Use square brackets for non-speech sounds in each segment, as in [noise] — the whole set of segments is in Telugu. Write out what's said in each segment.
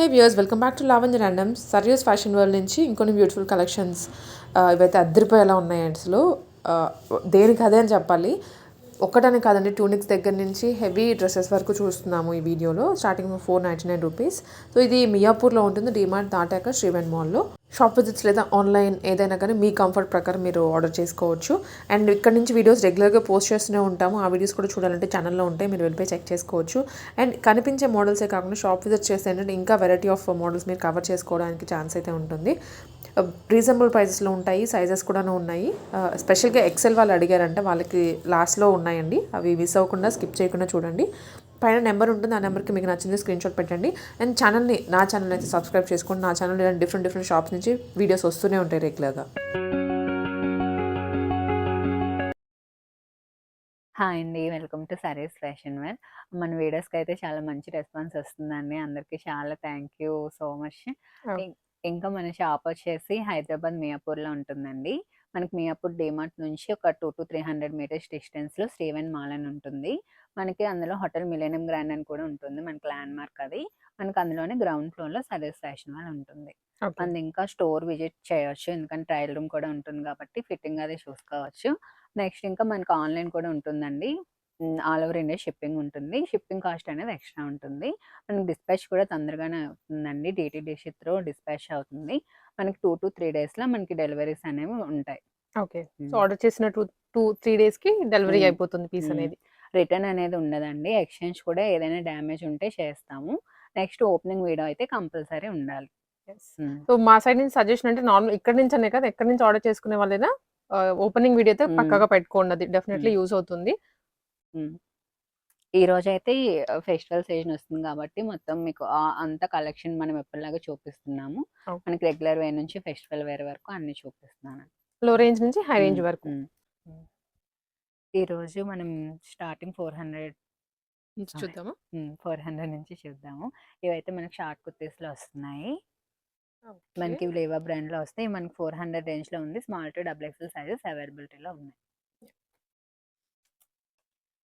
Hey viewers welcome back to లావెంజ్ random సర్యూస్ fashion world నుంచి ఇంకొన్ని బ్యూటిఫుల్ కలెక్షన్స్ uh, ఇవైతే అద్దరిపోయేలా ఉన్నాయి అసలు uh, దేనికి అదే అని చెప్పాలి. ఒక్కటనే కాదండి టూనిక్స్ దగ్గర నుంచి హెవీ డ్రెస్సెస్ వరకు చూస్తున్నాము ఈ వీడియోలో. Starting four ninety nine rupees so ఇది మియాపూర్లో ఉంటుంది డిమార్ట్ దాటాక శ్రీవెన్ మాల్లో షాప్ విజిట్స్ లేదా ఆన్లైన్ ఏదైనా కానీ మీ కంఫర్ట్ ప్రకారం మీరు ఆర్డర్ చేసుకోవచ్చు. అండ్ ఇక్కడ నుంచి వీడియోస్ రెగ్యులర్గా పోస్ట్ చేస్తూనే ఉంటాము. ఆ వీడియోస్ కూడా చూడాలంటే ఛానల్లో ఉంటాయి మీరు వెళ్ళిపోయి చెక్ చేసుకోవచ్చు. అండ్ కనిపించే మోడల్సే కాకుండా షాప్ విజిట్ చేస్తే ఏంటంటే ఇంకా వెరైటీ ఆఫ్ మోడల్స్ మీరు కవర్ చేసుకోవడానికి ఛాన్స్ అయితే ఉంటుంది. రీజనబుల్ ప్రైసెస్లో ఉంటాయి సైజెస్ కూడా ఉన్నాయి. స్పెషల్గా ఎక్సెల్ వాళ్ళు అడిగారంటే వాళ్ళకి లాస్ట్లో ఉన్నాయండి. అవి మిస్ అవ్వకుండా స్కిప్ చేయకుండా చూడండి. పైన నెంబర్ ఉంటుంది ఆ నెంబర్కి మీకు నచ్చింది స్క్రీన్ షాట్ పెట్టండి. అండ్ ఛానల్ని నా ఛానల్ అయితే సబ్స్క్రైబ్ చేసుకోండి. నా ఛానల్ డిఫరెంట్ డిఫరెంట్ షాప్స్ నుంచి వీడియోస్ వస్తూనే ఉంటాయి రెగ్యులర్గా హాయ్ అండి welcome to sarees fashion wear మన వీడియోస్కి అయితే చాలా మంచి రెస్పాన్స్ వస్తుందండి. అందరికీ చాలా థ్యాంక్ యూ సో మచ్. ఇంకా మన షాప్ వచ్చేసి హైదరాబాద్ మియాపూర్లో ఉంటుందండి. మనకి మియాపూర్ డిమార్ట్ నుంచి ఒక two to three hundred metres డిస్టెన్స్లో శ్రీవెన్ మాల్ అని ఉంటుంది. మనకి అందులో హోటల్ మిలేనియం గ్రాండ్ అని కూడా ఉంటుంది. మనకి ల్యాండ్ మార్క్ అది. మనకి అందులోనే గ్రౌండ్ ఫ్లోర్లో సరీస్ ఫ్యాషన్ వేర్ ఉంటుంది. మనది ఇంకా స్టోర్ విజిట్ చేయొచ్చు. ఎందుకంటే ట్రయల్ రూమ్ కూడా ఉంటుంది కాబట్టి ఫిట్టింగ్ అది చూసుకోవచ్చు. నెక్స్ట్ ఇంకా మనకి ఆన్లైన్ కూడా ఉంటుందండి. ఆల్ ఓవర్ ఇండియా షిప్పింగ్ ఉంటుంది. షిప్పింగ్ కాస్ట్ అనేది ఎక్స్ట్రా ఉంటుంది. మనకి డిస్పాచ్ కూడా తొందరగానే అవుతుందండి. డిటిడిసి త్రూ డిస్పాచ్ అవుతుంది. మనకి టూ టు త్రీ డేస్లో మనకి డెలివరీస్ అనేవి ఉంటాయి. ఓకే. సో ఆర్డర్ చేసిన టూ టూ త్రీ డేస్కి డెలివరీ Mm. అయిపోతుంది పీస్. అనేది. రిటర్న్ అనేది ఉండదండి. ఎక్స్చేంజ్ కూడా ఏదైనా డ్యామేజ్ ఉంటే చేస్తాము. నెక్స్ట్ ఓపెనింగ్ వీడియో అయితే కంపల్సరీ ఉండాలి. సో మా సైడ్ నుంచి సజెషన్ అంటే నార్మల్ ఇక్కడ నుంచి అనే కదా. ఎక్కడి నుంచి ఆర్డర్ చేసుకునే వాళ్ళైనా ఓపెనింగ్ వీడియో అయితే. పక్కగా పెట్టుకోండి. అది డెఫినెట్లీ. యూజ్ అవుతుంది. ఈ రోజు అయితే ఫెస్టివల్ సీజన్ వస్తుంది కాబట్టి మొత్తం మీకు అంత కలెక్షన్ మనం ఎప్పటిలాగా చూపిస్తున్నాము. మనకి రెగ్యులర్ వేర్ నుంచి ఫెస్టివల్ వేర్ వరకు అన్ని చూపిస్తున్నాను. లో రేంజ్ నుంచి హై రేంజ్. వరకు. ఈ రోజు మనం స్టార్టింగ్ ఫోర్ హండ్రెడ్ నుంచి చూద్దామా? ఫోర్ హండ్రెడ్ నుంచి చూద్దాము. ఇవైతే మనకి షార్ట్ కుర్తీస్లో వస్తున్నాయి మనకి. లేవా బ్రాండ్లో వస్తాయి మనకి ఫోర్ హండ్రెడ్ రేంజ్లో ఉంది. Small to double XL sizes అవైలబిలిటీలో ఉన్నాయి.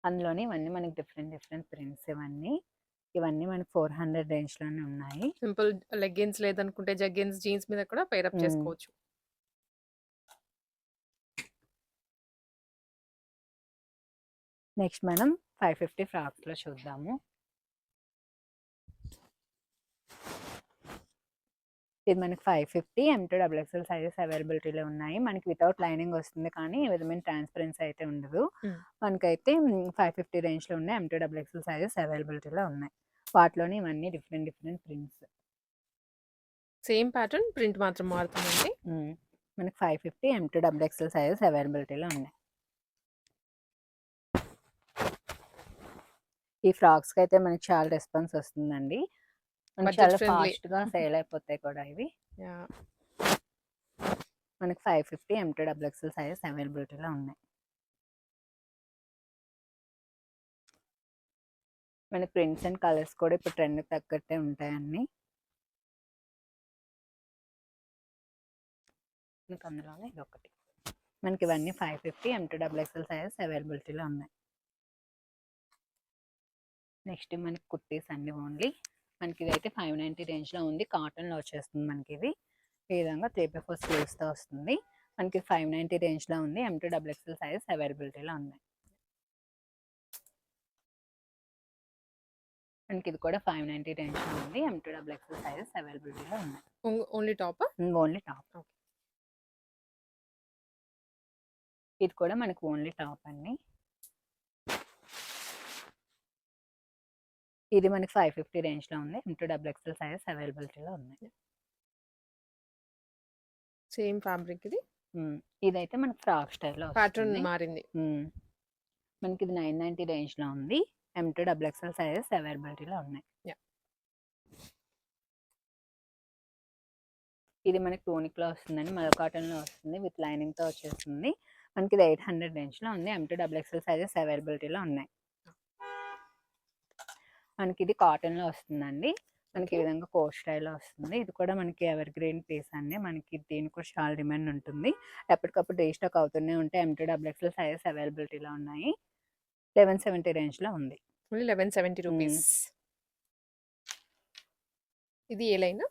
అందులోనే ఇవన్నీ మనకి డిఫరెంట్ డిఫరెంట్ ప్రింట్స్ ఇవన్నీ. ఇవన్నీ మనకి ఫోర్ హండ్రెడ్ రేంజ్లోనే ఉన్నాయి. సింపుల్ లెగ్గిన్స్ లేదనుకుంటే జగ్గిన్స్ జీన్స్ మీద కూడా పైరప్. చేసుకోవచ్చు. నెక్స్ట్ మనం ఫైవ్ ఫిఫ్టీ ఫ్రాక్స్లో చూద్దాము. ఇది మనకి five fifty M to double XL sizes అవైలబిలిటీలో ఉన్నాయి. మనకి వితౌట్ లైనింగ్ వస్తుంది కానీ ఈ విధమైన ట్రాన్స్పరెన్సీ అయితే ఉండదు. మనకైతే ఫైవ్ ఫిఫ్టీ రేంజ్లో ఉన్నాయి M to double XL sizes అవైలబిలిటీలో ఉన్నాయి. వాటిలోనే ఇవన్నీ different different prints. Same pattern print మాత్రం మారుతుందండి మనకి five fifty M to double XL sizes అవైలబిలిటీలో ఉన్నాయి. ఈ ఫ్రాక్స్కి అయితే మనకి చాలా రెస్పాన్స్ వస్తుందండి. మనకి చాలా friendly. ఫాస్ట్గా [laughs] సేల్ అయిపోతాయి కూడా ఇవి. మనకి five fifty M to double XL sizes అవైలబిలిటీలో ఉన్నాయి. మన ప్రింట్స్ అండ్ కలర్స్ కూడా ఇప్పుడు ట్రెండ్ తగ్గట్టే ఉంటాయి అన్ని. మనకి అందులోనే ఇది ఒకటి మనకి ఇవన్నీ five fifty M to double XL sizes అవైలబిలిటీలో ఉన్నాయి. నెక్స్ట్ మనకి కుర్తీస్ అన్ని ఓన్లీ. మనకి ఇది అయితే ఫైవ్ నైంటీ రేంజ్లో ఉంది. కాటన్లో వచ్చేస్తుంది మనకి ఇది ఈ విధంగా త్రీ బై ఫోర్ స్లీవ్స్తో వస్తుంది. మనకి ఫైవ్ నైంటీ రేంజ్లో ఉంది. M to double XL sizes అవైలబిలిటీలో ఉన్నాయి మనకి ఇది కూడా ఫైవ్ నైంటీ రేంజ్లో ఉంది. M to double XL sizes అవైలబిలిటీలో ఉన్నాయి ఓన్లీ టాప్? Only top. ఇది కూడా మనకి ఓన్లీ టాప్ అండి. ఇది మనకి ఫైవ్ ఫిఫ్టీ రేంజ్లో ఉంది. M to double XL sizes అవైలబిలిటీలో ఉన్నాయి. సేమ్ ఫ్యాబ్రిక్ ఇది? ఇదైతే మనకి ఫ్రాక్ స్టైల్లో ప్యాటర్న్ మారింది. మనకి ఇది నైన్ నైంటీ రేంజ్లో ఉంది. M to double XL sizes అవైలబిలిటీలో ఉన్నాయి. ఇది మనకి టోనిక్లో వస్తుందండి. మరో కాటన్లో వస్తుంది. విత్ లైనింగ్తో వచ్చేస్తుంది. మనకి ఇది ఎయిట్ హండ్రెడ్ రేంజ్లో ఉంది. M to double XL sizes అవైలబిలిటీలో ఉన్నాయి. మనకి ఇది కాటన్లో వస్తుందండి. మనకి ఈ. విధంగా కోట్ స్టైల్లో వస్తుంది. ఇది కూడా మనకి ఎవర్ గ్రీన్ పీస్ అండి మనకి దీనికి కూడా చాలా డిమాండ్ ఉంటుంది. ఎప్పటికప్పుడు రీస్టాక్ అవుతూనే ఉంటాయి. M to double XL sizes అవైలబిలిటీలో ఉన్నాయి. లెవెన్ సెవెంటీ రేంజ్లో ఉంది. Only eleven seventy rupees. ఇది ఏ లైన్.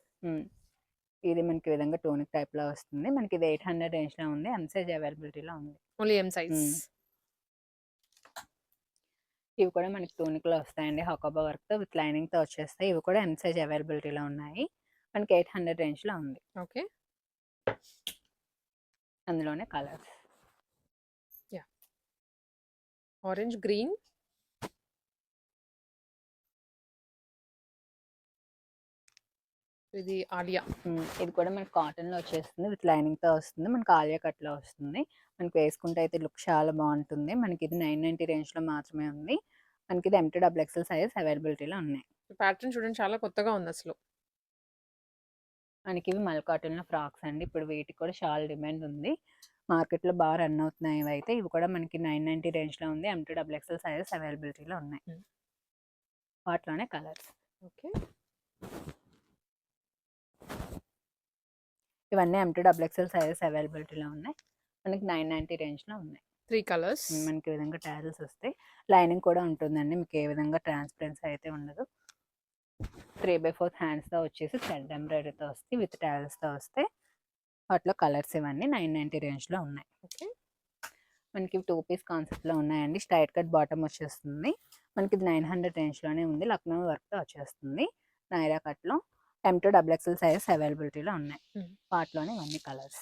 ఇది మనకి విధంగా టోనిక్ టైప్లో వస్తుంది. మనకి ఇది ఎయిట్ హండ్రెడ్ రేంజ్లో ఉంది. ఎం సైజ్ అవైలబిలిటీలో ఉంది. Only M size. ఇవి కూడా మనకి టోనిక్లో వస్తాయండి. హకోబా వర్క్తో విత్ లైనింగ్తో వచ్చేస్తాయి ఇవి కూడా ఎం సైజ్ అవైలబిలిటీలో ఉన్నాయి. మనకి ఎయిట్ హండ్రెడ్ రేంజ్లో ఉంది. ఓకే. అందులోనే కలర్స్. Orange green. ఇది ఆలియా. ఇది కూడా మనకి కాటన్లో వచ్చేస్తుంది. విత్ లైనింగ్తో వస్తుంది. మనకి ఆలియా కట్లో వస్తుంది. మనకి వేసుకుంటే అయితే లుక్ చాలా బాగుంటుంది. మనకి ఇది నైన్ నైన్టీ రేంజ్లో మాత్రమే ఉంది. మనకి ఇది ఎంటీ డబుల్ ఎక్సెల్ సైజ్ అవైలబిలిటీలో ఉన్నాయి. ప్యాటర్న్ చూడండి చాలా కొత్తగా ఉంది అసలు. మనకి ఇవి మల్ కాటన్లో ఫ్రాక్స్ అండి. ఇప్పుడు వీటికి కూడా చాలా డిమాండ్ ఉంది. మార్కెట్లో బాగా రన్ అవుతున్నాయి ఇవి అయితే. ఇవి కూడా మనకి నైన్ నైన్టీ రేంజ్లో ఉంది. ఎంటీ డబుల్ ఎక్సెల్ సైజెస్ అవైలబిలిటీలో ఉన్నాయి. వాటిలోనే కలర్స్. ఓకే. ఇవన్నీ M to double XL sizes అవైలబిలిటీలో ఉన్నాయి. మనకి నైన్ నైన్టీ రేంజ్లో ఉన్నాయి. త్రీ కలర్స్ మనకి ఈ విధంగా టాజిల్స్ వస్తాయి. లైనింగ్ కూడా ఉంటుందండి. మీకు ఏ విధంగా ట్రాన్స్పరెన్సీ అయితే ఉండదు. త్రీ బై ఫోర్త్ హ్యాండ్స్తో వచ్చేసి థ్రెడ్ ఎంబ్రాయిడరీతో వస్తాయి. విత్ టాజిల్స్తో వస్తాయి. వాటిలో కలర్స్ ఇవన్నీ నైన్ నైంటీ రేంజ్లో ఉన్నాయి. ఓకే మనకి టూ పీస్ కాన్సెప్ట్లో ఉన్నాయండి. స్ట్రైట్ కట్ బాటమ్ వచ్చేస్తుంది. మనకి ఇది నైన్ హండ్రెడ్ రేంజ్లోనే ఉంది. లక్నో వర్క్తో వచ్చేస్తుంది. నైరా కట్లో M to double XL sizes అవైలబిలిటీలో ఉన్నాయి. వాటిలోనే ఇవన్నీ కలర్స్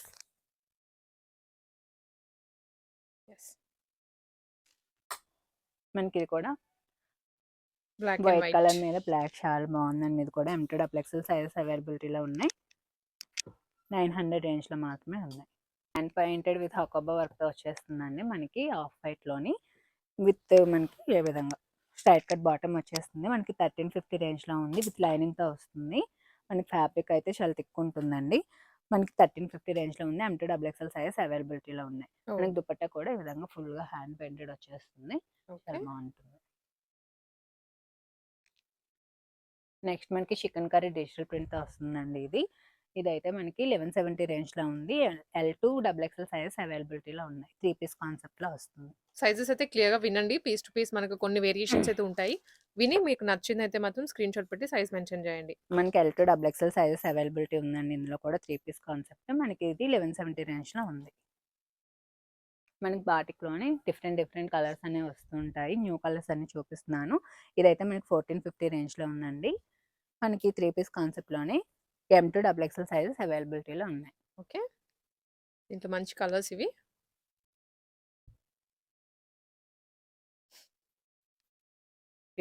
మనకి ఇది కూడా బ్లాక్ అండ్ వైట్ కలర్ మీద బ్లాక్ చాలా బాగుందండి ఇది కూడా ఎంటీ డబుల్ ఎక్స్ఎల్ సైజెస్ అవైలబిలిటీలో ఉన్నాయి. నైన్ హండ్రెడ్ రేంజ్లో మాత్రమే ఉన్నాయి. హ్యాండ్ పెయింటెడ్ విత్ హకోబా వర్క్తో వచ్చేస్తుందండి మనకి ఆఫ్ వైట్లోని విత్ మనకి ఏ విధంగా స్ట్రైట్ కట్ బాటమ్ వచ్చేస్తుంది. మనకి థర్టీన్ ఫిఫ్టీ రేంజ్లో ఉంది. విత్ లైనింగ్తో వస్తుంది. మనకి ఫ్యాబ్రిక్ అయితే చాలా తిక్కు ఉంటుందండి. మనకి థర్టీన్ ఫిఫ్టీ రేంజ్లో ఉంది ఎంటీ డబుల్ ఎక్స్ఎల్ సైజెస్ అవైలబిలిటీలో ఉన్నాయి. మనకి దుపట్టా కూడా ఈ విధంగా ఫుల్గా హ్యాండ్ పెయింటెడ్ వచ్చేస్తుంది. చాలా బాగుంటుంది. నెక్స్ట్ మనకి చికెన్ కర్రీ డిజిటల్ ప్రింట్ వస్తుందండి ఇది. ఇదైతే మనకి లెవెన్ సెవెంటీ రేంజ్లో ఉంది. L to double XL sizes అవైలబిలిటీలో ఉన్నాయి. త్రీ పీస్ కాన్సెప్ట్లో వస్తుంది. సైజెస్ అయితే క్లియర్గా వినండి. పీస్ టు పీస్ మనకు కొన్ని వేరియేషన్స్ అయితే ఉంటాయి. విని మీకు నచ్చింది అయితే మాత్రం స్క్రీన్ షాట్ పెట్టి సైజ్ మెన్షన్ చేయండి. మనకి L to double XL sizes availability ఉందండి. ఇందులో కూడా త్రీ పీస్ కాన్సెప్ట్ మనకి ఇది లెవెన్ సెవెంటీ రేంజ్లో ఉంది. మనకి బాటిక్లోనే డిఫరెంట్ డిఫరెంట్ కలర్స్ అనేవి వస్తుంటాయి న్యూ కలర్స్ అన్ని చూపిస్తున్నాను. ఇదైతే మనకి ఫోర్టీన్ ఫిఫ్టీ రేంజ్లో ఉందండి. మనకి three piece కాన్సెప్ట్లోనే M to double XL sizes అవైలబిలిటీలో ఉన్నాయి. ఓకే. దీంట్లో మంచి కలర్స్ ఇవి.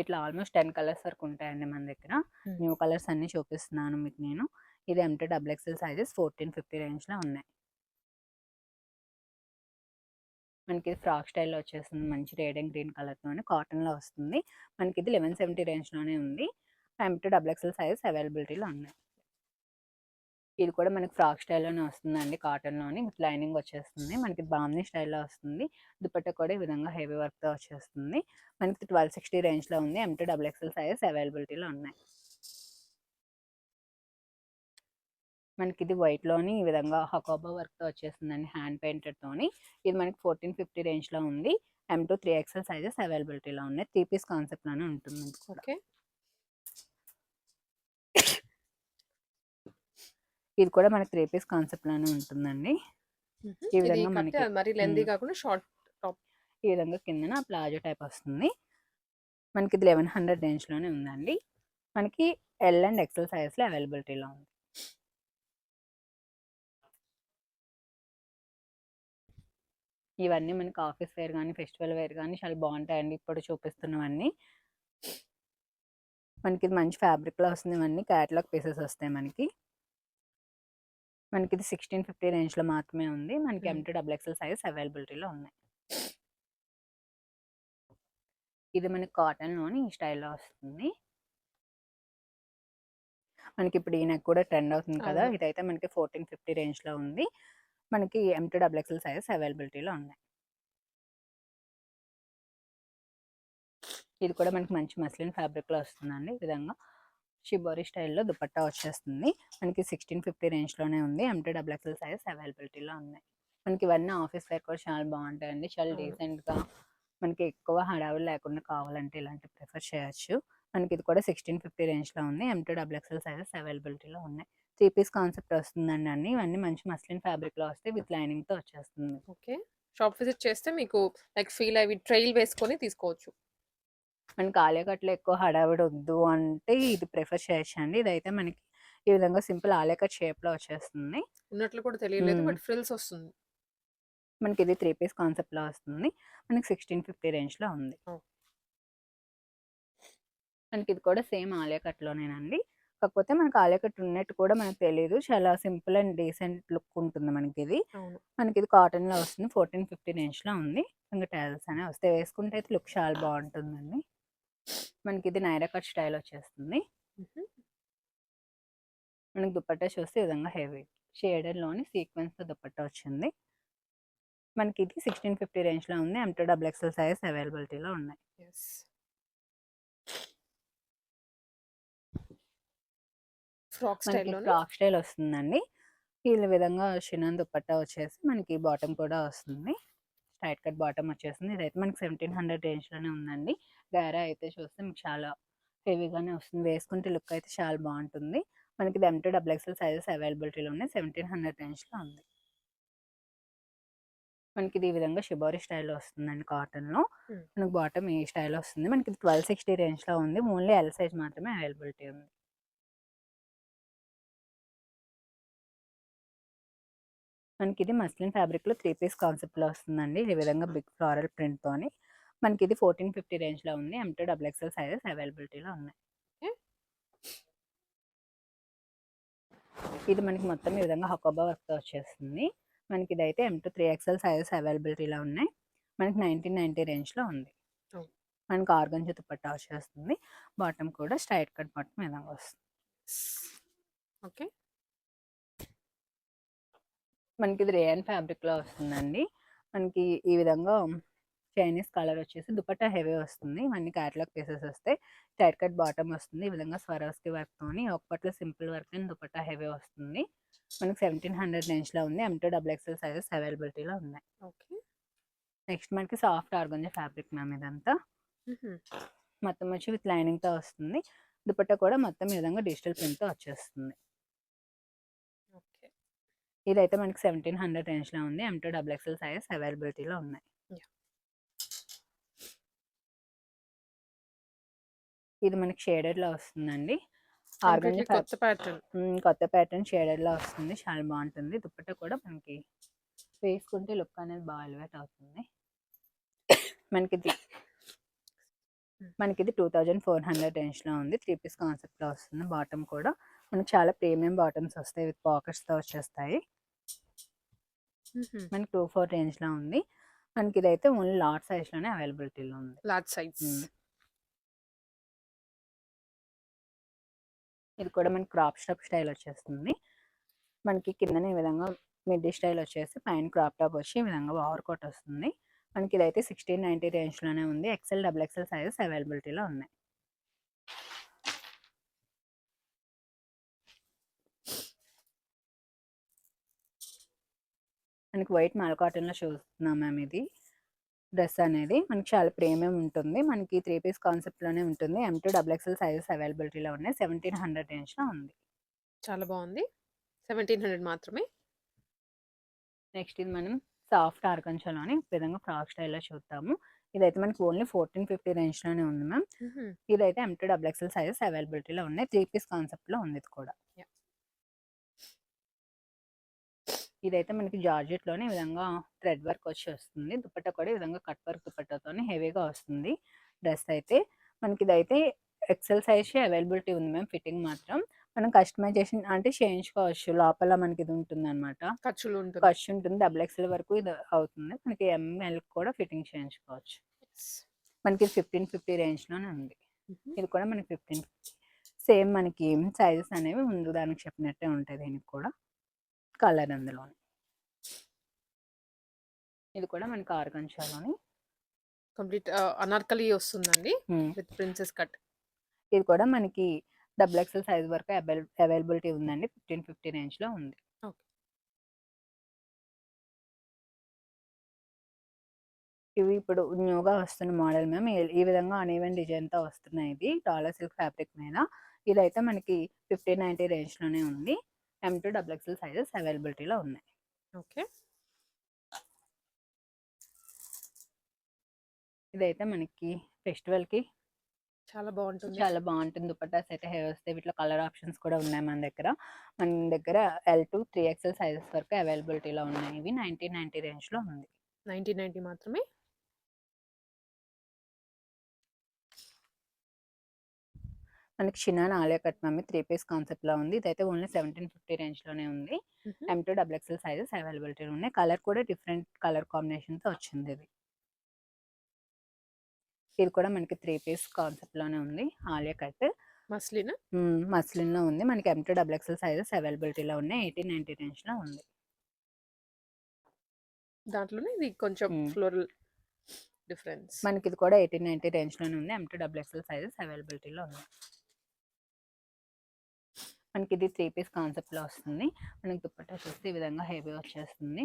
ఇట్లా ఆల్మోస్ట్ టెన్ కలర్స్ వరకు ఉంటాయండి మన దగ్గర. న్యూ కలర్స్ అన్ని చూపిస్తున్నాను మీకు నేను. ఇది M to double XL sizes fourteen fifty రేంజ్లో ఉన్నాయి. మనకి ఇది ఫ్రాక్ స్టైల్లో వచ్చేస్తుంది. మంచి రెడ్ అండ్ గ్రీన్ కలర్తోనే కాటన్లో వస్తుంది. మనకి ఇది లెవెన్ సెవెంటీ రేంజ్లోనే ఉంది. ఎంటీ డబుల్ ఎక్స్ఎల్ సైజెస్ అవైలబిలిటీలో ఉన్నాయి. ఇది కూడా మనకి ఫ్రాక్ స్టైల్లోనే వస్తుందండి. కాటన్లోని లైనింగ్ వచ్చేస్తుంది. మనకి బామ్ని స్టైల్లో వస్తుంది. దుపట్టా కూడా ఈ విధంగా హెవీ వర్క్తో వచ్చేస్తుంది. మనకి ట్వెల్వ్ సిక్స్టీ రేంజ్లో ఉంది. ఎంటీ డబుల్ ఎక్స్ఎల్ సైజెస్ అవైలబిలిటీలో ఉన్నాయి. మనకి ఇది వైట్లోని ఈ విధంగా హకోబా వర్క్తో వచ్చేస్తుందండి. హ్యాండ్ పెయింటెడ్తోని. ఇది మనకి ఫోర్టీన్ ఫిఫ్టీ రేంజ్లో ఉంది. M to three XL sizes అవైలబిలిటీలో ఉన్నాయి. త్రీ పీస్ కాన్సెప్ట్లోనే ఉంటుంది ఓకే. ఇది కూడా మనకి త్రీ పీస్ కాన్సెప్ట్లోనే ఉంటుందండి. ఈ విధంగా మనకి- మరి లెందీ. కాకుండా షార్ట్ ఈ విధంగా కిందన ప్లాజో టైప్ వస్తుంది. మనకి ఇది లెవెన్ హండ్రెడ్ రేంజ్లోనే ఉందండి. మనకి ఎల్ అండ్ ఎక్సెల్ సైజ్లో అవైలబిలిటీలో ఉంది. ఇవన్నీ మనకి ఆఫీస్ వేర్ కానీ ఫెస్టివల్ వేర్ కానీ చాలా బాగుంటాయండి. ఇప్పుడు చూపిస్తున్నవన్నీ. మనకి ఇది మంచి ఫ్యాబ్రిక్లో వస్తుంది ఇవన్నీ క్యాటలాగ్ పీసెస్ వస్తాయి మనకి. మనకి ఇది సిక్స్టీన్ ఫిఫ్టీ రేంజ్లో మాత్రమే ఉంది. మనకి. ఎంటీ డబుల్ ఎక్సెల్ సైజ్ అవైలబిలిటీలో ఉన్నాయి. ఇది మనకి కాటన్లోని ఈ స్టైల్లో వస్తుంది. మనకి ఇప్పుడు ఈ నెక్ కూడా ట్రెండ్ అవుతుంది కదా. ఇదైతే మనకి ఫోర్టీన్ ఫిఫ్టీ రేంజ్లో ఉంది. మనకి ఎంటీ డబుల్ ఎక్సెల్ సైజెస్ అవైలబిలిటీలో ఉన్నాయి. ఇది కూడా మనకి మంచి మస్లిన్ ఫ్యాబ్రిక్లో వస్తుందండి ఈ విధంగా. షిబోరి స్టైల్లో దుపట్టా వచ్చేస్తుంది. మనకి సిక్స్టీన్ ఫిఫ్టీ రేంజ్లోనే ఉంది. ఎంటీ డబుల్ ఎక్సెల్ సైజెస్ అవైలబిలిటీలో ఉన్నాయి. మనకి ఇవన్నీ ఆఫీస్ వేర్ కూడా చాలా బాగుంటాయండి. చాలా. డీసెంట్గా మనకి ఎక్కువ హడావిడి లేకుండా కావాలంటే ఇలాంటి ప్రిఫర్ చేయొచ్చు. మనకి ఇది కూడా సిక్స్టీన్ ఫిఫ్టీ రేంజ్లో ఉంది. M to double XL sizes అవైలబిలిటీలో ఉన్నాయి. త్రీ పీస్ కాన్సెప్ట్ వస్తుందండి అన్ని. ఇవన్నీ మంచి మస్లిన్ ఫ్యాబ్రిక్లో వస్తాయి విత్ లైనింగ్తో వచ్చేస్తుంది. ఓకే. షాప్ విజిట్ చేస్తే మీకు లైక్ ఫీల్ అవి ట్రైల్ వేసుకొని తీసుకోవచ్చు. మనకి ఆలియాకట్లో ఎక్కువ హడావిడి వద్దు అంటే ఇది ప్రిఫర్ చేయొచ్చండి ఇదైతే మనకి ఈ విధంగా సింపుల్ ఆలియాకట్ షేప్లో వచ్చేస్తుంది. ఉన్నట్లు కూడా తెలియలేదు. బట్ ఫ్రిల్స్ వస్తుంది. మనకి ఇది త్రీ పీస్ కాన్సెప్ట్లో వస్తుంది. మనకి సిక్స్టీన్ ఫిఫ్టీ రేంజ్లో ఉంది. Oh. మనకి ఇది కూడా సేమ్ ఆలియా కట్లోనేనండి కాకపోతే మనకి ఆలియా కట్ ఉన్నట్టు కూడా మనకు తెలియదు చాలా సింపుల్ అండ్ డీసెంట్ లుక్ ఉంటుంది మనకి ఇది మనకి ఇది కాటన్లో వస్తుంది. ఫోర్టీన్ ఫిఫ్టీ రేంజ్లో ఉంది. ఇంకా టైల్స్ అనే వస్తే వేసుకుంటే అయితే లుక్ చాలా బాగుంటుందండి. మనకి ఇది నైరా కట్ స్టైల్ వచ్చేస్తుంది. మనకి దుపట్టా చూస్తే ఈ విధంగా హెవీ. షేడెడ్లోని సీక్వెన్స్తో దుపట్టా వచ్చింది. మనకి ఇది సిక్స్టీన్ ఫిఫ్టీ రేంజ్లో ఉంది. M to double XL size అవైలబిలిటీలో ఉన్నాయి. ఫ్రాక్ ఫ్రాక్ స్టైల్ వస్తుందండి. ఈ విధంగా షినాన్ దుపట్టా వచ్చేసి మనకి బాటమ్ కూడా వస్తుంది. స్ట్రైట్ కట్ బాటమ్ వచ్చేస్తుంది ఇదైతే మనకి సెవెంటీన్ హండ్రెడ్ రేంజ్లోనే ఉందండి. గారా అయితే చూస్తే మీకు చాలా హెవీగానే వస్తుంది. వేసుకుంటే లుక్ అయితే చాలా బాగుంటుంది. మనకి ఇది M to double XL sizes అవైలబిలిటీలో ఉన్నాయి. సెవెంటీన్ హండ్రెడ్ రేంజ్లో ఉంది. మనకి ఇది ఈ విధంగా షిబోరి స్టైల్లో వస్తుందండి కాటన్లో. మనకి బాటమ్ ఈ స్టైల్లో వస్తుంది. మనకి ట్వెల్వ్ సిక్స్టీ రేంజ్లో ఉంది. ఓన్లీ ఎల్ సైజ్ మాత్రమే అవైలబిలిటీ ఉంది. మనకి ఇది మస్లిన్ ఫ్యాబ్రిక్లో త్రీ పీస్ కాన్సెప్ట్లో వస్తుందండి. ఈ విధంగా బిగ్ ఫ్లోరల్ ప్రింట్తోని. మనకి ఇది ఫోర్టీన్ ఫిఫ్టీ రేంజ్లో ఉంది. M to double XL sizes అవైలబిలిటీలో ఉన్నాయి. ఇది మనకి మొత్తం ఈ విధంగా హకోబా వర్క్తో వచ్చేస్తుంది. మనకి ఇదైతే M to three XL sizes అవైలబిలిటీలో ఉన్నాయి. మనకి నైన్టీన్ నైంటీ రేంజ్లో ఉంది. మనకి ఆర్గంజ దుపట్టా వచ్చేస్తుంది. బాటమ్ కూడా స్ట్రైట్ కట్ బాటమ్ ఈ విధంగా వస్తుంది. ఓకే. మనకి ఇది రేయన్ ఫ్యాబ్రిక్లో వస్తుందండి. మనకి ఈ విధంగా చైనీస్ కలర్ వచ్చేసి దుపట్టా హెవీ వస్తుంది. ఇవన్నీ క్యాటలాగ్ పీసెస్ వస్తాయి టైట్ కట్ బాటమ్ వస్తుంది. ఈ విధంగా స్వరస్కి వర్క్ తోని ఒక పట్ల simple work and dupatta heavy వస్తుంది. మనకి సెవెంటీన్ హండ్రెడ్ రేంజ్లో ఉంది M to double XL sizes అవైలబిలిటీలో ఉన్నాయి. ఓకే. నెక్స్ట్ మనకి సాఫ్ట్ ఆర్గంజా ఫ్యాబ్రిక్ మ్యామ్ ఇదంతా. మొత్తం వచ్చి విత్ లైనింగ్తో వస్తుంది. దుపట్టా కూడా మొత్తం ఈ విధంగా డిజిటల్ ప్రింట్తో వచ్చేస్తుంది. ఇదైతే మనకి సెవెంటీన్ హండ్రెడ్ రేంజ్లో ఉంది M to double XL sizes అవైలబిలిటీలో ఉన్నాయి. ఇది మనకి షేడెడ్లో వస్తుందండి ఆర్గంజా కొత్త ప్యాటర్న్ కొత్త ప్యాటర్న్ షేడెడ్లో వస్తుంది. చాలా బాగుంటుంది. దుపట్టా కూడా మనకి వేసుకుంటే లుక్ అనేది బాగా ఎలివేట్ అవుతుంది. మనకి ఇది మనకి ఇది టూ థౌజండ్ ఫోర్ హండ్రెడ్ రేంజ్లో ఉంది. త్రీ పీస్ కాన్సెప్ట్లో వస్తుంది. బాటమ్ కూడా. మనకి చాలా ప్రీమియం బాటమ్స్ వస్తాయి. విత్ పాకెట్స్తో వచ్చేస్తాయి. మనకి టూ ఫోర్ రేంజ్లో ఉంది. మనకి ఇదైతే ఓన్లీ లాట్ సైజ్లోనే అవైలబిలిటీలో ఉంది. Large size. ఇది కూడా మనకి క్రాప్ స్టాప్ స్టైల్ వచ్చేస్తుంది. మనకి కిందన ఈ విధంగా మిడ్డీ స్టైల్ వచ్చేసి పైన క్రాప్ టాప్ వచ్చి ఈ విధంగా ఓవర్ కోట్ వస్తుంది. మనకి ఇదైతే సిక్స్టీన్ నైంటీ రేంజ్లోనే ఉంది. ఎక్సెల్ డబుల్ ఎక్సెల్ సైజెస్ అవైలబిలిటీలో ఉన్నాయి. మనకి వైట్ మాల్ కాటన్లో చూస్తున్నాం మ్యామ్ ఇది. డ్రెస్ అనేది మనకి చాలా ప్రీమియం ఉంటుంది. మనకి త్రీ పీస్ కాన్సెప్ట్లోనే ఉంటుంది. M to double XL sizes అవైలబిలిటీలో ఉన్నాయి. సెవెంటీన్ హండ్రెడ్ రేంజ్లో ఉంది. చాలా బాగుంది. సెవెంటీన్ హండ్రెడ్ మాత్రమే. నెక్స్ట్ ఇది మనం సాఫ్ట్ ఆర్కంచలోని విధంగా ఫ్రాక్ స్టైల్లో చూద్దాము. ఇదైతే మనకి ఓన్లీ ఫోర్టీన్ ఫిఫ్టీ రేంజ్లోనే ఉంది మ్యామ్. ఇదైతే M to double XL sizes అవైలబిలిటీలో ఉన్నాయి. త్రీ పీస్ కాన్సెప్ట్లో ఉంది ఇది కూడా. ఇదైతే మనకి జార్జెట్లోనే ఈ విధంగా థ్రెడ్ వర్క్ వచ్చి వస్తుంది దుపట్టా కూడా ఈ విధంగా కట్ వర్క్ దుపట్టాతోనే హెవీగా వస్తుంది. డ్రెస్ అయితే మనకి ఇదైతే ఎక్సెల్ సైజ్ అవైలబిలిటీ ఉంది మ్యామ్ ఫిట్టింగ్ మాత్రం. మనం కస్టమైజేషన్ అంటే చేయించుకోవచ్చు. లోపల మనకి ఇది ఉంటుంది అనమాట ఖర్చులు ఉంటుంది. ఖర్చు ఉంటుంది. డబుల్ ఎక్స్ఎల్ వరకు ఇది అవుతుంది. మనకి ఎంఎల్ కూడా ఫిట్టింగ్ చేయించుకోవచ్చు. మనకి ఫిఫ్టీన్ ఫిఫ్టీ రేంజ్లోనే ఉంది. ఇది కూడా మనకి ఫిఫ్టీన్ సేమ్ మనకి సైజెస్ అనేవి ముందు దానికి చెప్పినట్టే ఉంటాయి దీనికి కూడా. కలర్ అందులోని. ఇది కూడా మనకి ఆర్గంచాలోని కంప్లీట్ అనార్కలి వస్తుందండి విత్ ప్రిన్సెస్ కట్. ఇది కూడా మనకి డబుల్ ఎక్స్ఎల్ సైజ్ వరకు అవైలబిలిటీ ఉందండి. ఫిఫ్టీన్ ఫిఫ్టీ రేంజ్లో ఉంది. Okay. ఇవి ఇప్పుడు న్యూగా వస్తున్న మోడల్ మ్యామ్. ఈ- విధంగా అనేవెన్ డిజైన్తో వస్తున్నాయి ఇది డాలర్ సిల్క్ ఫ్యాబ్రిక్ మీద. ఇదైతే మనకి ఫిఫ్టీన్ నైంటీ రేంజ్లోనే ఉంది. M to double XL sizes అవైలబిలిటీలో ఉన్నాయి. ఓకే. ఇదైతే మనకి ఫెస్టివల్కి చాలా బాగుంటుంది. చాలా బాగుంటుంది. దుపట్టా సెట్ హెయిర్ వస్తే వీటిలో కలర్ ఆప్షన్స్ కూడా ఉన్నాయి మన దగ్గర. మన దగ్గర L to three XL sizes వరకు అవైలబిలిటీలో ఉన్నాయి. ఇవి నైన్టీన్ నైన్టీ రేంజ్లో ఉంది. నైన్టీన్ నైన్టీ మాత్రమే? మనకి షినాన్ ఆలియా కట్ మమ్మీ త్రీ పీస్ కాన్సెప్ట్లో ఉంది. ఇదైతే ఓన్లీ సెవెంటీన్ ఫిఫ్టీ రేంజ్లోనే ఉంది. M to double XL sizes availability ఉన్నాయి. కలర్ కూడా డిఫరెంట్ కలర్ కాంబినేషన్తో వచ్చింది ఇది. ఇది కూడా మనకి త్రీ పీస్ కాన్సెప్ట్లోనే ఉంది. ఆలియా కట్. మస్లిన్? మస్లిన్లో ఉంది. మనకి M to double XL sizes అవైలబిలిటీలో ఉన్నాయి. ఎయిటీన్ నైన్టీ రేంజ్లో ఉంది. దాంట్లోనే ఇది కొంచెం. Floral difference. మనకి ఇది కూడా ఎయిటీన్ నైన్టీ రేంజ్లోనే ఉంది. M to double XL sizes అవైలబిలిటీలో ఉంది మనకి ఇది త్రీ పీస్ కాన్సెప్ట్లో వస్తుంది. మనకి దుప్పట్టా చూస్తే ఈ విధంగా హెవీ వచ్చేస్తుంది.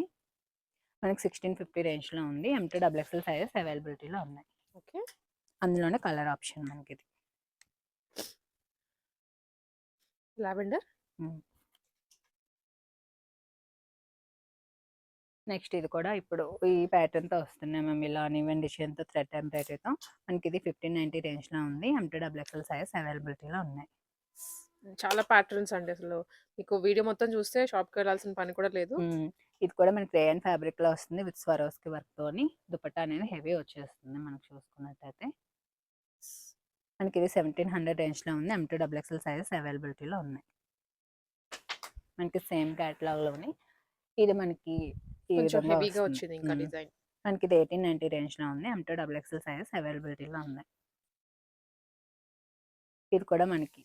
మనకి సిక్స్టీన్ ఫిఫ్టీ రేంజ్లో ఉంది. M to double XL sizes అవైలబిలిటీలో ఉన్నాయి. ఓకే. అందులోనే కలర్ ఆప్షన్ మనకి ఇది లావెండర్ నెక్స్ట్ ఇది కూడా ఇప్పుడు ఈ ప్యాటర్న్తో వస్తున్నాయి మేము ఇలా ఈవెన్ డిజైన్తో థ్రెడ్ టెంపరేచర్తో మనకి ఇది ఫిఫ్టీన్ నైంటీ రేంజ్లో ఉంది. M to double XL size అవైలబిలిటీలో ఉన్నాయి. చాలా ప్యాటర్న్స్ అండి అసలు. మీకు వీడియో మొత్తం చూస్తే షాప్కి వెళ్ళాల్సిన పని కూడా లేదు. ఇది కూడా మనకి రేయన్ ఫ్యాబ్రిక్లో వస్తుంది విత్ స్వరోస్కి వర్క్ తోని. దుపట్టా అనేది హెవీ వచ్చేస్తుంది మనకు చూసుకున్నట్టయితే. మనకి ఇది సెవెంటీన్ హండ్రెడ్ రేంజ్లో ఉంది. M to double XL sizes అవైలబిలిటీలో ఉన్నాయి. మనకి సేమ్ కేటలాగ్లోని ఇది మనకి ఈ కొంచెం విధంగా హెవీగా వస్తుంది. వచ్చింది ఇంకా మ్మ్. డిజైన్. మనకి ఇది ఎయిటీన్ నైన్టీ రేంజ్లో ఉంది. M to double XL sizes అవైలబిలిటీలో ఉన్నాయి. ఇది కూడా మనకి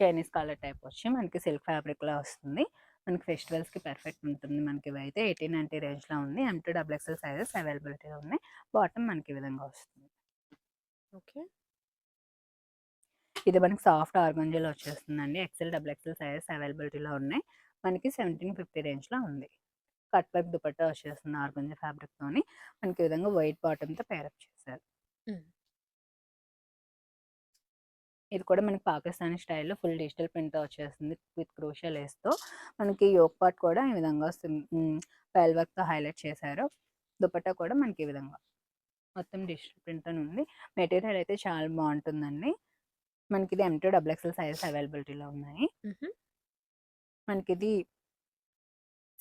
చైనీస్ కలర్ టైప్ వచ్చి మనకి సిల్క్ ఫ్యాబ్రిక్లో వస్తుంది. మనకి festivals కి పర్ఫెక్ట్ ఉంటుంది మనకి ఇవి అయితే ఎయిటీన్ నైన్టీ రేంజ్లో ఉంది. M to double XL sizes availability ఉన్నాయి. బాటమ్ మనకి ఈ విధంగా వస్తుంది. ఓకే. ఇది మనకి సాఫ్ట్ ఆర్గంజల్ వచ్చేస్తుందండి. ఎక్సెల్ డబుల్ ఎక్స్ఎల్ సైజెస్ అవైలబిలిటీలో ఉన్నాయి. మనకి సెవెంటీన్ ఫిఫ్టీ రేంజ్లో ఉంది. కట్ వర్క్ దుపట్టా వచ్చేస్తుంది ఆర్గంజల్ ఫ్యాబ్రిక్ తోని మనకి ఈ విధంగా వైట్ బాటమ్తో పేరప్ చేశారు. ఇది కూడా మనకి పాకిస్తానీ స్టైల్లో ఫుల్ డిజిటల్ ప్రింట్ వచ్చేస్తుంది విత్ క్రూషియల్తో మనకి యోక్ పార్ట్ కూడా ఈ విధంగా పెల్ వర్క్తో హైలైట్ చేశారు. దుపట్టా కూడా మనకి ఈ విధంగా మొత్తం డిజిటల్ ప్రింట్ అని ఉంది. మెటీరియల్ అయితే చాలా బాగుంటుందండి. మనకి ఇది M to double XL sizes అవైలబిలిటీలో ఉన్నాయి. మనకి ఇది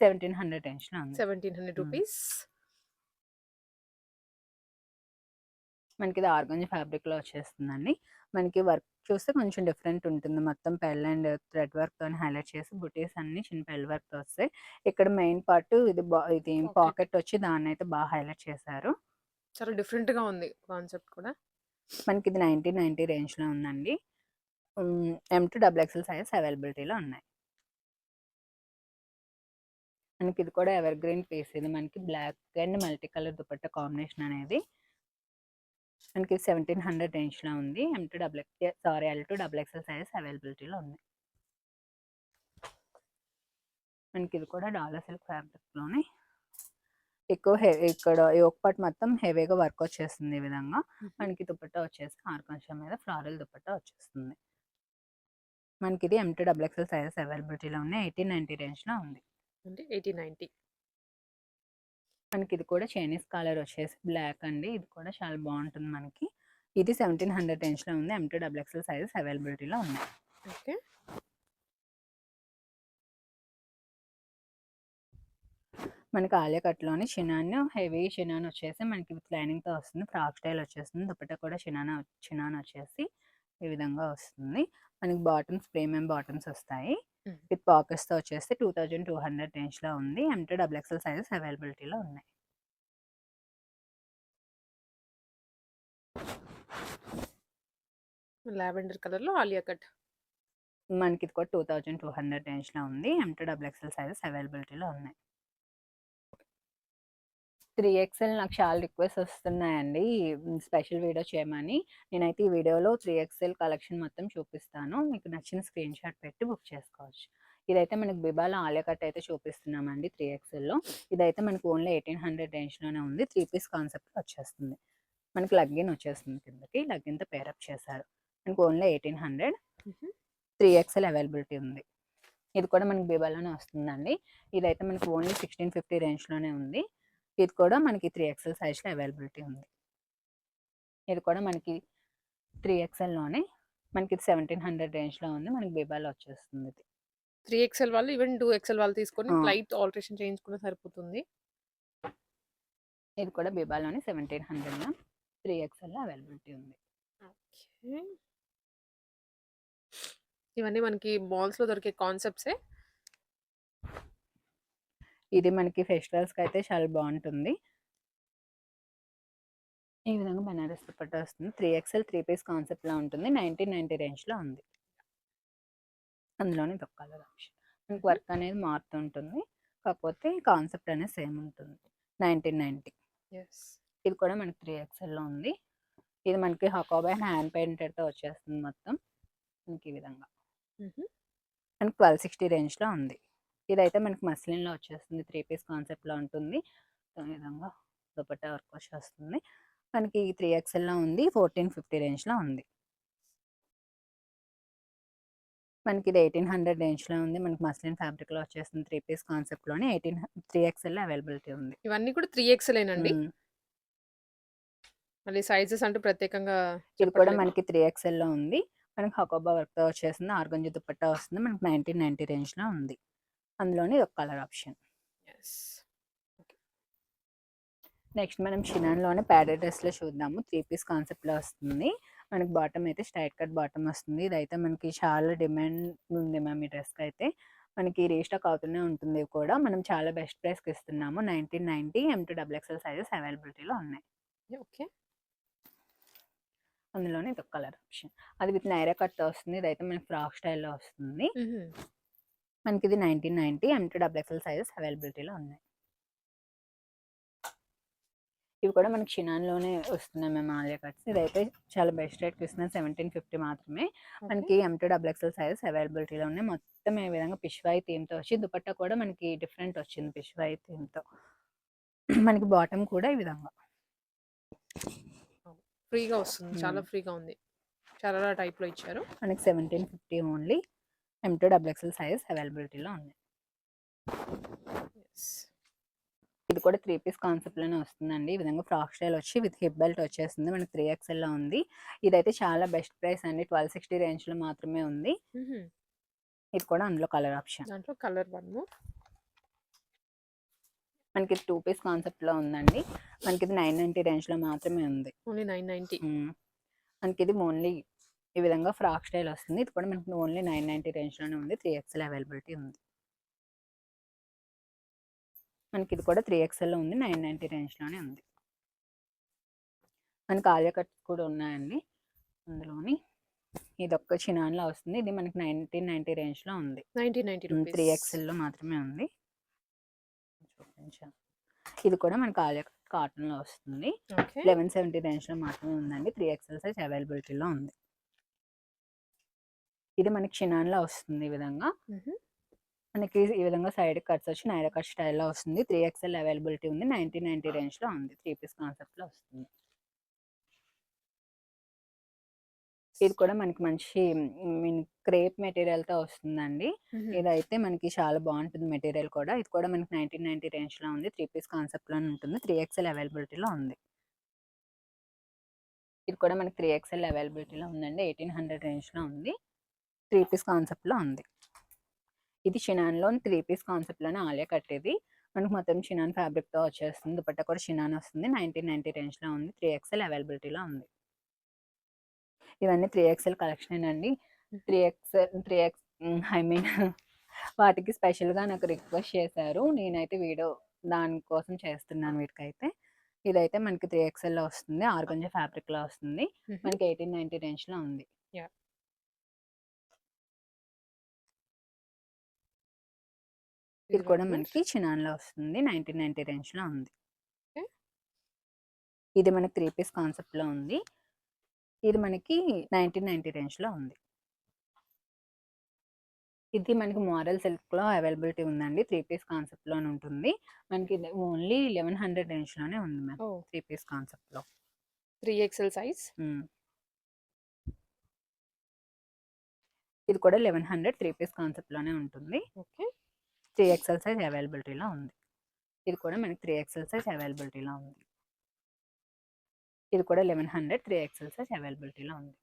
సెవెంటీన్ హండ్రెడ్ రేంజ్లో ఉంది. Seventeen hundred. రూపీస్ మనకి ఇది ఆర్గంజ ఫ్యాబ్రిక్లో వచ్చేస్తుందండి. మనకి వర్క్ చూస్తే కొంచెం డిఫరెంట్ ఉంటుంది. మొత్తం పెల్ అండ్ థ్రెడ్ వర్క్తో హైలైట్ చేసి బుటీస్ అన్ని చిన్న పెల్ వర్క్తో వస్తాయి. ఇక్కడ మెయిన్ పార్ట్ ఇది ఇది. పాకెట్ వచ్చి దాన్ని అయితే బాగా హైలైట్ చేశారు. చాలా డిఫరెంట్గా ఉంది కాన్సెప్ట్ కూడా. మనకి ఇది నైన్టీన్ నైన్టీ రేంజ్లో ఉందండి M to double XL size అవైలబిలిటీలో ఉన్నాయి. మనకి ఇది కూడా ఎవర్ గ్రీన్ పీస్. ఇది మనకి black and multi colour dupatta combination అనేది. మనకి సెవెంటీన్ హండ్రెడ్ రేంజ్లో ఉంది. M to double sorry L to double XL size అవైలబిలిటీలో ఉంది మనకి ఇది కూడా డాలర్ సిల్క్ ఫ్యాబ్రిక్లోనే ఎక్కువ హె ఇక్కడ యోక్ పార్ట్ మొత్తం హెవీగా వర్క్ వచ్చేస్తుంది ఈ విధంగా. మనకి దుపట్టా వచ్చేసి ఆర్కంషం మీద ఫ్లారల్ దుపట్టా వచ్చేస్తుంది. మనకి ఇది M to double XL sizes అవైలబిలిటీలో ఉన్నాయి. ఎయిటీన్ నైన్టీ రేంజ్లో ఉంది. అంటే ఎయిటీ నైన్టీ. మనకి ఇది కూడా చైనీస్ కలర్ వచ్చేసి బ్లాక్ అండి. ఇది కూడా చాలా బాగుంటుంది మనకి. ఇది సెవెంటీన్ హండ్రెడ్ రేంజ్లో ఉంది. M to double XL sizes అవైలబిలిటీలో ఉన్నాయి ఓకే. మనకి ఆలియా కట్లోని చినాన్ హెవీ చినాన్ వచ్చేసి మనకి విత్ లైనింగ్తో వస్తుంది. ఫ్రాక్ స్టైల్ వచ్చేస్తుంది. దుపట్టా కూడా చినాన్ చినాన్ వచ్చేసి ఈ విధంగా వస్తుంది. మనకి బాటమ్స్ ప్రీమియం బాటమ్స్ వస్తాయి. విత్ పాకెట్స్తో వచ్చేసి టూ థౌజండ్ టూ హండ్రెడ్ రేంజ్లో ఉంది. M to double XL sizes అవైలబిలిటీలో ఉన్నాయి. లావెండర్ కలర్లో ఆలియా కట్. మనకి ఇది కూడా టూ థౌజండ్ టూ హండ్రెడ్ రేంజ్లో ఉంది. M to double XL sizes అవైలబిలిటీలో ఉన్నాయి. త్రీ ఎక్స్ఎల్ నాకు చాలా రిక్వెస్ట్ వస్తున్నాయండి. స్పెషల్ వీడియో చేయమని. నేనైతే ఈ వీడియోలో త్రీ ఎక్స్ఎల్ కలెక్షన్ మొత్తం చూపిస్తాను. మీకు నచ్చిన స్క్రీన్ షాట్ పెట్టి బుక్ చేసుకోవచ్చు. ఇదైతే మనకి బిబాలో ఆలియా కట్ అయితే చూపిస్తున్నామండి త్రీ ఎక్స్ఎల్లో ఇదైతే మనకి ఓన్లీ ఎయిటీన్ హండ్రెడ్ రేంజ్లోనే ఉంది. త్రీ పీస్ కాన్సెప్ట్ వచ్చేస్తుంది. మనకి లగ్గిన్ వచ్చేస్తుంది కిందకి. లగ్గిన్తో పేరప్ చేశారు. మనకి only eighteen hundred. Three XL availability ఉంది. ఇది కూడా మనకి బిబాలోనే వస్తుందండి. ఇదైతే మనకి ఓన్లీ సిక్స్టీన్ ఫిఫ్టీ రేంజ్లోనే ఉంది. ఇది కూడా మనకి త్రీ ఎక్స్ఎల్ సైజ్లో అవైలబిలిటీ ఉంది. ఇది కూడా మనకి త్రీ ఎక్స్ఎల్లోనే మనకి ఇది సెవెంటీన్ హండ్రెడ్ రేంజ్లో ఉంది. మనకి బిబాలో వచ్చేస్తుంది ఇది. త్రీ ఎక్స్ఎల్ వాళ్ళు ఈవెన్ టూ ఎక్స్ఎల్ వాళ్ళు తీసుకొని. లైట్ ఆల్టరేషన్ చేయించుకున్న సరిపోతుంది. ఇది కూడా బిబాలోనే సెవెంటీన్ హండ్రెడ్లో త్రీ ఎక్స్ఎల్లో అవైలబిలిటీ ఉంది. ఓకే. ఇవన్నీ మనకి malls లో దొరికే కాన్సెప్ట్సే. ఇది మనకి ఫెస్టివల్స్కి అయితే చాలా బాగుంటుంది. ఈ విధంగా బనారస్ దుపట్టా వస్తుంది. త్రీ ఎక్స్ఎల్ త్రీ పీస్ కాన్సెప్ట్లో ఉంటుంది. నైన్టీన్ నైన్టీ రేంజ్లో ఉంది. అందులోనే కలర్ ఆప్షన్ మనకి వర్క్ అనేది మారుతూ ఉంటుంది. కాకపోతే కాన్సెప్ట్ అనేది సేమ్ ఉంటుంది. Nineteen ninety. ఎస్ ఇది కూడా మనకి త్రీ ఎక్స్ఎల్లో ఉంది. ఇది మనకి హకాబాయ్ హ్యాండ్ పెయింటెడ్తో వచ్చేస్తుంది మొత్తం. మనకి ఈ విధంగా. మనకి ట్వెల్వ్ సిక్స్టీ రేంజ్లో ఉంది. ఇదైతే మనకి మస్లిన్లో వచ్చేస్తుంది. త్రీ పీస్ కాన్సెప్ట్లో ఉంటుంది. ఈ విధంగా దుపట్టా వర్క్ వచ్చేస్తుంది మనకి త్రీ ఎక్స్ఎల్లో ఉంది. ఫోర్టీన్ ఫిఫ్టీ రేంజ్లో ఉంది. మనకి ఇది ఎయిటీన్ హండ్రెడ్ రేంజ్లో ఉంది. మనకి మస్లిన్ ఫ్యాబ్రిక్లో వచ్చేస్తుంది త్రీ పీస్ కాన్సెప్ట్లోనే ఎయిటీన్ త్రీ ఎక్స్ఎల్లో అవైలబిలిటీ ఉంది. ఇవన్నీ కూడా త్రీ ఎక్స్ఎల్ మ్మ్. మళ్ళీ సైజెస్ అంటూ ప్రత్యేకంగా ఇది కూడా? మనకి త్రీ ఎక్స్ఎల్లో ఉంది. మనకి హకోబా వర్క్తో వచ్చేస్తుంది. ఆర్గంజి దుపట్టా వస్తుంది. మనకి నైన్టీన్ నైన్టీ రేంజ్లో ఉంది. అందులోనే ఇది ఒక కలర్ ఆప్షన్. నెక్స్ట్ మనం షినాన్లోనే ప్యాడెడ్ డ్రెస్లో చూద్దాము. త్రీ పీస్ కాన్సెప్ట్లో వస్తుంది. మనకి బాటమ్ అయితే స్ట్రైట్ కట్ బాటమ్ వస్తుంది. ఇదైతే మనకి చాలా డిమాండ్ ఉంది మ్యామ్ ఈ డ్రెస్కి అయితే. మనకి రీస్టాక్ అవుతూనే ఉంటుంది కూడా. మనం చాలా బెస్ట్ ప్రైస్కి ఇస్తున్నాము. Nineteen ninety M to double XL sizes అవైలబిలిటీలో ఉన్నాయి. ఓకే అందులోనే ఇది ఒక కలర్ ఆప్షన్. అది విత్ నైరా కట్ వస్తుంది. ఇదైతే మనకి ఫ్రాక్ స్టైల్లో వస్తుంది. మనకి ఇది nineteen ninety M to double XL sizes అవైలబిలిటీలో ఉన్నాయి. ఇవి కూడా మనకి షినాన్లోనే వస్తున్నాయి మేము ఆలియా కట్స్. ఇదైతే చాలా బెస్ట్ రేట్కి ఇస్తున్నాం సెవెంటీన్ ఫిఫ్టీ మాత్రమే. మనకి M to double XL sizes అవైలబిలిటీలో ఉన్నాయి. మొత్తం ఈ విధంగా పిష్వాయి థీమ్తో వచ్చి దుపట్టా కూడా మనకి డిఫరెంట్ వచ్చింది పిష్వాయి థీమ్తో. మనకి బాటమ్ కూడా ఈ విధంగా. ఫ్రీగా వస్తుంది. చాలా. ఫ్రీగా ఉంది. చాలా టైప్లో ఇచ్చారు. మనకి seventeen fifty only. M to double XL sizes అవైలబిలిటీలో ఉన్నాయి Yes. ఇది కూడా త్రీ పీస్ కాన్సెప్ట్లోనే వస్తుందండి. ఈ విధంగా ఫ్రాక్ స్టైల్ వచ్చి విత్ హిప్ బెల్ట్ వచ్చేస్తుంది. మనకి త్రీ ఎక్స్ఎల్లో ఉంది. ఇదైతే చాలా బెస్ట్ ప్రైస్ అండి. ట్వెల్వ్ సిక్స్టీ రేంజ్లో మాత్రమే ఉంది. ఇది కూడా అందులో కలర్ ఆప్షన్ దాంట్లో కలర్ వన్ మనకి టూ పీస్ కాన్సెప్ట్లో ఉందండి. మనకి ఇది నైన్ నైన్టీ రేంజ్లో మాత్రమే ఉంది. Only nine ninety. మనకి ఇది ఓన్లీ ఈ విధంగా ఫ్రాక్ స్టైల్ వస్తుంది. ఇది కూడా మనకి ఓన్లీ నైన్ నైన్టీ రేంజ్లోనే ఉంది. త్రీ ఎక్స్ఎల్ అవైలబిలిటీ ఉంది. మనకి ఇది కూడా త్రీ ఎక్స్ఎల్లో ఉంది. నైన్ నైన్టీ రేంజ్లోనే ఉంది. మనకి ఆలియా కట్ కూడా ఉన్నాయండి. అందులోని ఇది ఒక్క చినాన్లో వస్తుంది. ఇది మనకి నైన్టీన్ నైన్టీ రేంజ్లో ఉంది నైన్టీ నైన్టీ త్రీ ఎక్స్ఎల్లో మాత్రమే ఉంది. చూపించాను. ఇది కూడా మనకి ఆలియా కట్ కాటన్లో వస్తుంది లెవెన్ సెవెంటీ రేంజ్లో మాత్రమే ఉందండి. త్రీ ఎక్స్ఎల్ సైజ్ అవైలబిలిటీలో ఉంది. ఇది మనకి షినాన్లో వస్తుంది ఈ విధంగా. మనకి ఈ విధంగా సైడ్ కట్స్ వచ్చి నైరా కట్ స్టైల్లో వస్తుంది. త్రీ ఎక్స్ఎల్ అవైలబిలిటీ ఉంది. నైన్టీన్ నైన్టీ రేంజ్లో ఉంది. త్రీ పీస్ కాన్సెప్ట్లో వస్తుంది. ఇది కూడా మనకి మంచి మీన్ క్రేప్ మెటీరియల్తో వస్తుందండి ఇదైతే మనకి చాలా బాగుంటుంది మెటీరియల్ కూడా. ఇది కూడా మనకి నైన్టీన్ నైన్టీ రేంజ్లో ఉంది. త్రీ పీస్ కాన్సెప్ట్లో ఉంటుంది. త్రీ ఎక్స్ఎల్ అవైలబిలిటీలో ఉంది. ఇది కూడా మనకి త్రీ ఎక్స్ఎల్ అవైలబిలిటీలో ఉందండి. ఎయిటీన్ హండ్రెడ్ రేంజ్లో ఉంది. త్రీ పీస్ కాన్సెప్ట్లో ఉంది. ఇది షినాన్లో త్రీ పీస్ కాన్సెప్ట్లోనే ఆలియా కట్టేది. మనకి మొత్తం షినాన్ ఫ్యాబ్రిక్తో వచ్చేస్తుంది. దుపట్టా కూడా షినాన్ వస్తుంది. నైన్టీన్ నైన్టీ రేంజ్లో ఉంది. త్రీ ఎక్స్ఎల్ అవైలబిలిటీలో ఉంది. ఇవన్నీ త్రీ ఎక్స్ఎల్ కలెక్షన్ అండి? Three XL three X I mean వాటికి స్పెషల్గా నాకు రిక్వెస్ట్ చేశారు. నేనైతే వీడియో దానికోసం చేస్తున్నాను వీటికైతే. ఇదైతే మనకి త్రీ ఎక్స్ఎల్లో వస్తుంది. ఆర్గంజా ఫ్యాబ్రిక్లో వస్తుంది మనకి ఎయిటీన్ నైన్టీ రేంజ్లో ఉంది ఇది కూడా మనకి చినాన్లో వస్తుంది. నైన్టీన్ నైన్టీ రేంజ్లో ఉంది. ఇది మనకి త్రీ పీస్ కాన్సెప్ట్లో ఉంది. ఇది మనకి నైన్టీన్ నైన్టీ రేంజ్లో ఉంది. ఇది మనకి మోరల్ సిల్క్లో అవైలబిలిటీ ఉందండి. త్రీ పీస్ కాన్సెప్ట్లోనే ఉంటుంది. మనకి ఓన్లీ లెవెన్ హండ్రెడ్ రేంజ్లోనే ఉంది మ్యామ్ త్రీ పీస్ కాన్సెప్ట్లో. Three XL size? ఇది కూడా లెవెన్ హండ్రెడ్ త్రీ పీస్ కాన్సెప్ట్లోనే ఉంటుంది. ఓకే. త్రీ ఎక్స్ఎల్ సైజ్ అవైలబిలిటీలో ఉంది. ఇది కూడా మనకి త్రీ ఎక్స్ఎల్ సైజ్ అవైలబిలిటీలో ఉంది. ఇది కూడా eleven hundred three XL size అవైలబిలిటీలో ఉంది.